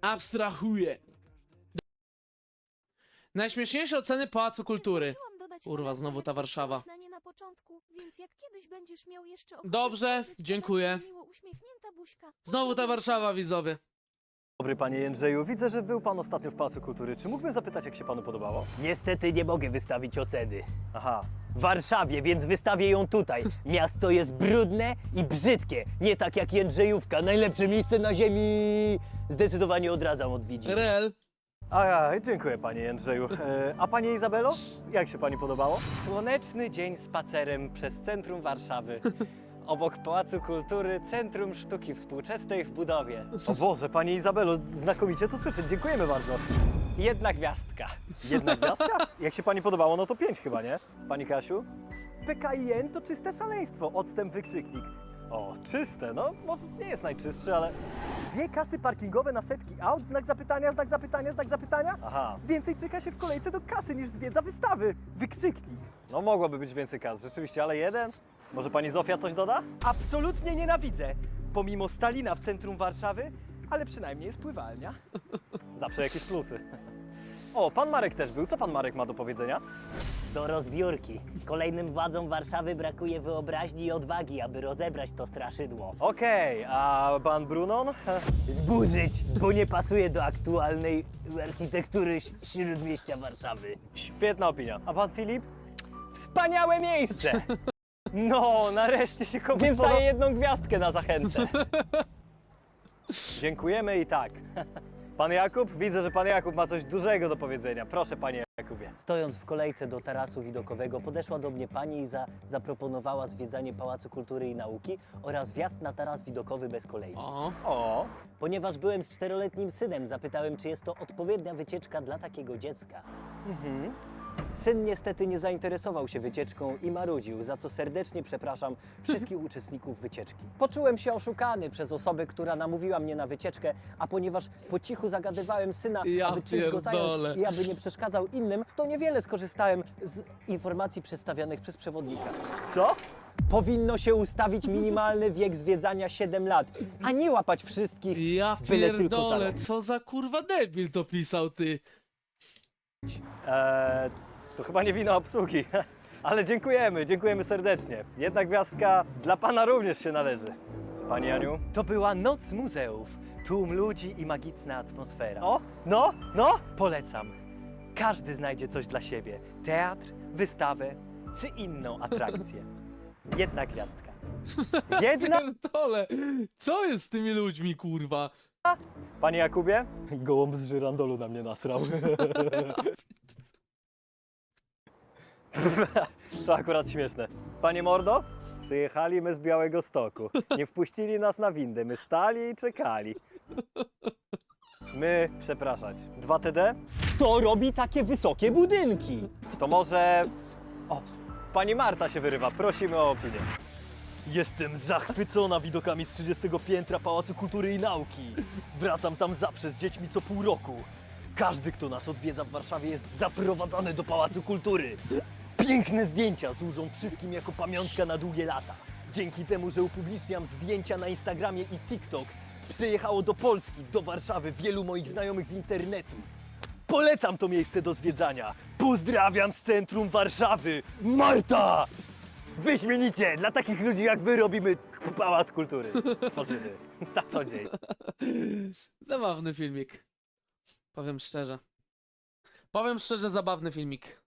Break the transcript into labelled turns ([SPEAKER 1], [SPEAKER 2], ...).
[SPEAKER 1] Abstrahuję. Najśmieszniejsze oceny Pałacu Kultury. Kurwa, znowu ta Warszawa. Dobrze, dziękuję. Znowu ta. Warszawa, widzowie.
[SPEAKER 2] Dobry panie Jędrzeju, widzę, że był pan ostatnio w Pałacu Kultury. Czy mógłbym zapytać, jak się panu podobało?
[SPEAKER 3] Niestety nie mogę wystawić oceny.
[SPEAKER 2] Aha,
[SPEAKER 3] W Warszawie, więc wystawię ją tutaj. Miasto jest brudne i brzydkie. Nie tak jak Jędrzejówka, najlepsze miejsce na ziemi. Zdecydowanie odradzam odwiedziny.
[SPEAKER 1] Rel.
[SPEAKER 2] a ja, dziękuję panie Jędrzeju. E, a panie Izabelo, jak się pani podobało?
[SPEAKER 4] Słoneczny dzień spacerem przez centrum Warszawy. Obok Pałacu Kultury Centrum Sztuki Współczesnej w budowie.
[SPEAKER 2] O Boże, pani Izabelo, znakomicie to słyszeć, dziękujemy bardzo.
[SPEAKER 4] Jedna gwiazdka.
[SPEAKER 2] Jedna gwiazdka? Jak się pani podobało, no to pięć chyba, nie? Pani Kasiu? PKIN to czyste szaleństwo, odstęp wykrzyknik. O, czyste, no może nie jest najczystszy, ale... Dwie kasy parkingowe na setki aut, znak zapytania, znak zapytania, znak zapytania? Aha. Więcej czeka się w kolejce do kasy niż zwiedza wystawy. Wykrzyknik. No mogłoby być więcej kas, rzeczywiście, ale jeden? Może pani Zofia coś doda?
[SPEAKER 4] Absolutnie nienawidzę. Pomimo Stalina w centrum Warszawy, ale przynajmniej jest pływalnia.
[SPEAKER 2] Zawsze jakieś plusy. O, pan Marek też był. Co pan Marek ma do powiedzenia?
[SPEAKER 3] Do rozbiórki. Kolejnym władzom Warszawy brakuje wyobraźni i odwagi, aby rozebrać to straszydło.
[SPEAKER 2] Okej, a pan Brunon?
[SPEAKER 3] Zburzyć, bo nie pasuje do aktualnej architektury śródmieścia Warszawy.
[SPEAKER 2] Świetna opinia. A pan Filip?
[SPEAKER 4] Wspaniałe miejsce!
[SPEAKER 2] No, nareszcie się komuś
[SPEAKER 4] Więc daję jedną gwiazdkę na zachętę.
[SPEAKER 2] Dziękujemy i tak. Pan Jakub? Widzę, że pan Jakub ma coś dużego do powiedzenia. Proszę, panie Jakubie.
[SPEAKER 3] Stojąc w kolejce do tarasu widokowego, podeszła do mnie pani i za, zaproponowała zwiedzanie Pałacu Kultury i Nauki oraz wjazd na taras widokowy bez kolejki.
[SPEAKER 1] O.
[SPEAKER 2] O,
[SPEAKER 3] Ponieważ byłem z czteroletnim synem, zapytałem, czy jest to odpowiednia wycieczka dla takiego dziecka. Syn niestety nie zainteresował się wycieczką i marudził, za co serdecznie przepraszam wszystkich uczestników wycieczki. Poczułem się oszukany przez osobę, która namówiła mnie na wycieczkę, a ponieważ po cichu zagadywałem syna,
[SPEAKER 1] Ja
[SPEAKER 3] aby czymś go
[SPEAKER 1] pierdolę.
[SPEAKER 3] zająć i aby nie przeszkadzał innym, to niewiele skorzystałem z informacji przedstawionych przez przewodnika.
[SPEAKER 2] Co?
[SPEAKER 3] Powinno się ustawić minimalny wiek zwiedzania 7 lat, a nie łapać wszystkich
[SPEAKER 1] Ja
[SPEAKER 3] byle tylko
[SPEAKER 1] pierdolę, co za kurwa debil to pisał, ty.
[SPEAKER 2] Eee, to chyba nie wina obsługi. Ale dziękujemy, dziękujemy serdecznie. Jedna gwiazdka dla pana również się należy. Pani Aniu?
[SPEAKER 4] To była noc muzeów. Tłum ludzi i magiczna atmosfera.
[SPEAKER 2] O, no, no.
[SPEAKER 4] Polecam. Każdy znajdzie coś dla siebie. Teatr, wystawę czy inną atrakcję. Jedna gwiazdka.
[SPEAKER 2] Jedna.
[SPEAKER 1] Pierdolę. Co jest z tymi ludźmi, kurwa?
[SPEAKER 2] Panie Jakubie?
[SPEAKER 3] Gołąb z żyrandolu na mnie nasrał.
[SPEAKER 2] To akurat śmieszne. Panie Mordo? Przyjechali my z Białego Stoku. Nie wpuścili nas na windę. My stali i czekali. My, przepraszać. 2TD?
[SPEAKER 3] Kto robi takie wysokie budynki?
[SPEAKER 2] To może... O, pani Marta się wyrywa. Prosimy o opinię.
[SPEAKER 5] Jestem zachwycona widokami z 30 piętra Pałacu Kultury i Nauki. Wracam tam zawsze z dziećmi co pół roku. Każdy, kto nas odwiedza w Warszawie jest zaprowadzany do Pałacu Kultury. Piękne zdjęcia służą wszystkim jako pamiątka na długie lata. Dzięki temu, że upubliczniam zdjęcia na Instagramie i TikTok, przyjechało do Polski, do Warszawy wielu moich znajomych z internetu. Polecam to miejsce do zwiedzania. Pozdrawiam z centrum Warszawy, Marta!
[SPEAKER 2] Wyśmienicie! Dla takich ludzi jak wy robimy Pałac Kultury. Tworzymy. Na co dzień.
[SPEAKER 1] Zabawny filmik. Powiem szczerze. Powiem szczerze, zabawny filmik.